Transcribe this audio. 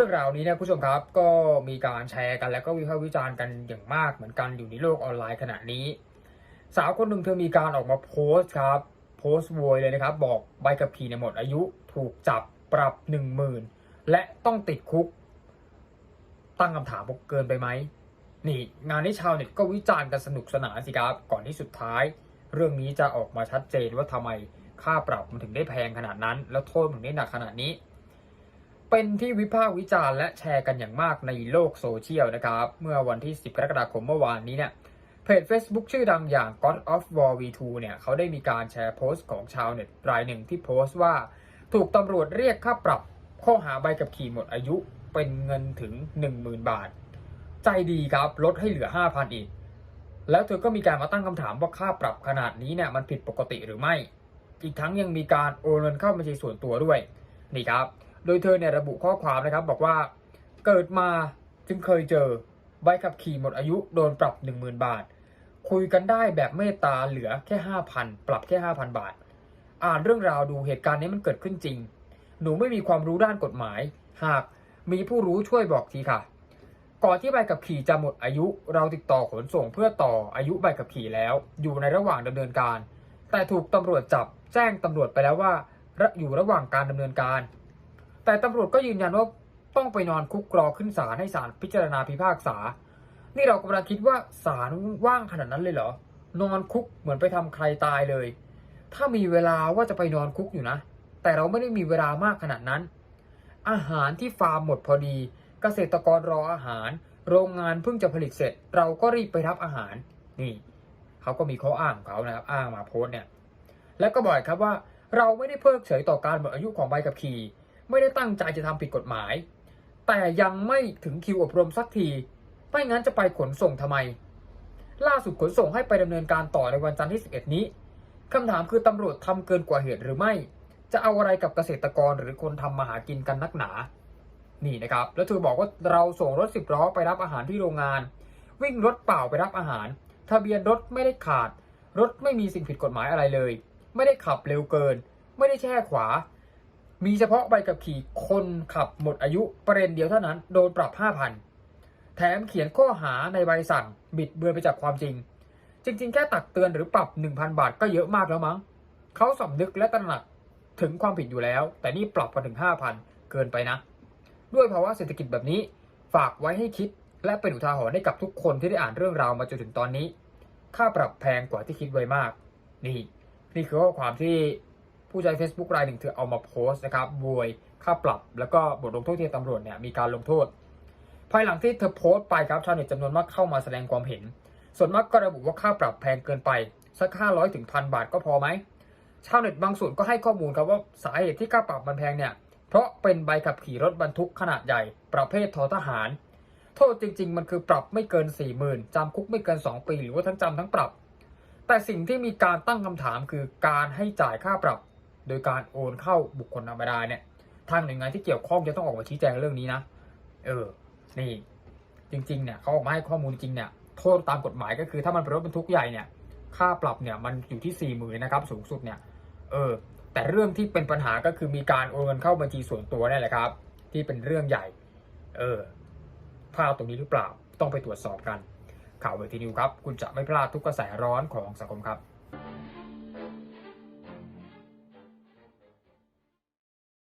รื่องราวนี้นี่ยผู้ชมครับก็มีการแชร์กันแล้วก็วิพากษ์วิจารณ์กันอย่างมากเหมือนกันอยู่ในโลกออนไลน์ขณะนี้ สาวคนหนึ่งเธอมีการออกมาโพสต์ครับ โพสต์โวยเลยนะครับ บอกใบขับขี่เนี่ยหมดอายุถูกจับปรับหนึ่งหมื่นและต้องติดคุก ตั้งคำถามว่าเกินไปไหมนี่งานนี้ชาวเน็ตก็วิจารณ์กันสนุกสนานสิครับ ก่อนที่สุดท้าย เรื่องนี้จะออกมาชัดเจนว่าทำไมค่าปรับมันถึงได้แพงขนาดนั้น แล้วโทษมันถึงได้หนักขนาดนี้ เป็นที่วิพากษ์วิจารณ์และแชร์กันอย่างมากในโลกโซเชียลนะครับ เมื่อวันที่ 10 กรกฎาคมเมื่อวานนี้เนี่ยเพจ Facebook ชื่อดังอย่าง God of War V2 เนี่ยเขาได้มีการแชร์โพสต์ของชาวเน็ตรายหนึ่งที่โพสต์ว่า ถูกตำรวจเรียกค่าปรับข้อหาใบขับขี่หมดอายุเป็นเงินถึง 10,000 บาท ใจดีครับลดให้เหลือ 5,000 อีก แล้วเธอก็มีการมาตั้งคำถามว่าค่าปรับขนาดนี้เนี่ยมันผิดปกติหรือไม่ อีกทั้งยังมีการโอนเงินเข้าบัญชีส่วนตัวด้วยนี่ครับ โดยเธอเนี่ยระบุข้อความนะครับบอกว่าเกิดมาจึงเคยเจอใบขับขี่หมดอายุโดนปรับ 10,000 บาท คุยกันได้แบบเมตตาเหลือแค่ 5,000 ปรับแค่ 5,000 บาท อ่านเรื่องราวดูเหตุการณ์นี้มันเกิดขึ้นจริง หนูไม่มีความรู้ด้านกฎหมาย หากมีผู้รู้ช่วยบอกทีค่ะ ก่อนที่ใบขับขี่จะหมดอายุ เราติดต่อขนส่งเพื่อต่ออายุใบขับขี่แล้ว อยู่ในระหว่างดำเนินการ แต่ถูกตำรวจจับแจ้งตำรวจไปแล้วว่าระอยู่ระหว่างการดำเนินการ แต่ตำรวจก็ยืนยันว่าต้องไปนอนคุกรอขึ้นศาลให้ศาลพิจารณาพิพากษา นี่เรากำลังคิดว่าศาลว่างขนาดนั้นเลยเหรอ นอนคุกเหมือนไปทำใครตายเลย ถ้ามีเวลาว่าจะไปนอนคุกอยู่นะ แต่เราไม่ได้มีเวลามากขนาดนั้น อาหารที่ฟาร์มหมดพอดี เกษตรกรรออาหาร โรงงานเพิ่งจะผลิตเสร็จ เราก็รีบไปรับอาหาร นี่ เขาก็มีข้ออ้างของเขานะครับ อ้างมาโพสเนี่ย แล้วก็บอกอีกครับว่าเราไม่ได้เพิกเฉยต่อการหมดอายุของใบขับขี่ ไม่ได้ตั้งใจจะทำผิดกฎหมาย แต่ยังไม่ถึงคิวอบรมสักที ไม่งั้นจะไปขนส่งทำไม ล่าสุดขนส่งให้ไปดำเนินการต่อในวันจันทร์ที่ 11 นี้คำถามคือตำรวจทำเกินกว่าเหตุหรือไม่ จะเอาอะไรกับเกษตรกรหรือคนทำมาหากินกันนักหนา นี่นะครับ แล้วเธอบอกว่าเราส่งรถสิบล้อไปรับอาหารที่โรงงาน วิ่งรถเปล่าไปรับอาหาร ทะเบียนรถไม่ได้ขาด รถไม่มีสิ่งผิดกฎหมายอะไรเลย ไม่ได้ขับเร็วเกิน ไม่ได้แช่ขวา มีเฉพาะใบขับขี่คนขับหมดอายุประเด็นเดียวเท่านั้นโดนปรับ 5,000 แถมเขียนข้อหาในใบสั่ง บิดเบือนไปจากความจริง จริง ๆ แค่ตักเตือนหรือปรับ 1,000 บาทก็เยอะมากแล้วมั้งเขาสำนึกและตระหนักถึงความผิดอยู่แล้ว แต่นี่ปรับกันถึง 5,000 เกินไปนะ ด้วยภาวะเศรษฐกิจแบบนี้ ฝากไว้ให้คิด และเป็นอุทาหรณ์ให้กับทุกคนที่ได้อ่านเรื่องราวมาจนถึงตอนนี้ ค่าปรับแพงกว่าที่คิดไว้มาก นี่ นี่คือข้อความที่ ผู้ใช้ Facebook รายหนึ่งเธอเอามาโพสต์นะครับบวยค่าปรับ แล้วก็บทลงโทษที่ตำรวจเนี่ยมีการลงโทษ ภายหลังที่เธอโพสต์ไปครับชาวเน็ตจำนวนมากเข้ามาแสดงความเห็น ส่วนมากก็ระบุว่าค่าปรับแพงเกินไปสัก500ถึงพันบาทก็พอไหมชาวเน็ตบางส่วนก็ให้ข้อมูลครับว่าสาเหตุที่ค่าปรับมันแพงเนี่ยเพราะเป็นใบขับขี่รถบรรทุกขนาดใหญ่ ประเภททอทหาร โทษจริง ๆ มันคือปรับไม่เกิน4 0,000จำคุกไม่เกิน 2 ปี หรือว่าทั้งจำทั้งปรับ แต่สิ่งที่มีการตั้งคำถามคือการให้จ่ายค่าปรับ โดยการโอนเข้าบุคคลธรรมดาเนี่ยทางหน่วยงานที่เกี่ยวข้องจะต้องออกมาชี้แจงเรื่องนี้นะเออนี่จริงๆเนี่ยเขาออกมาให้ข้อมูลจริงเนี่ยโทษตามกฎหมายก็คือถ้ามันเป็นรถบรรทุกใหญ่เนี่ยค่าปรับเนี่ยมันอยู่ที่สี่หมื่นนะครับสูงสุดเนี่ยเออแต่เรื่องที่เป็นปัญหาก็คือมีการโอนเงินเข้าบัญชีส่วนตัวนี่แหละครับ ที่เป็นเรื่องใหญ่ เออพลาดตรงนี้หรือเปล่าต้องไปตรวจสอบกัน ข่าวเวทีนิวครับ คุณจะไม่พลาดทุกกระแสร้อนของสังคมครับ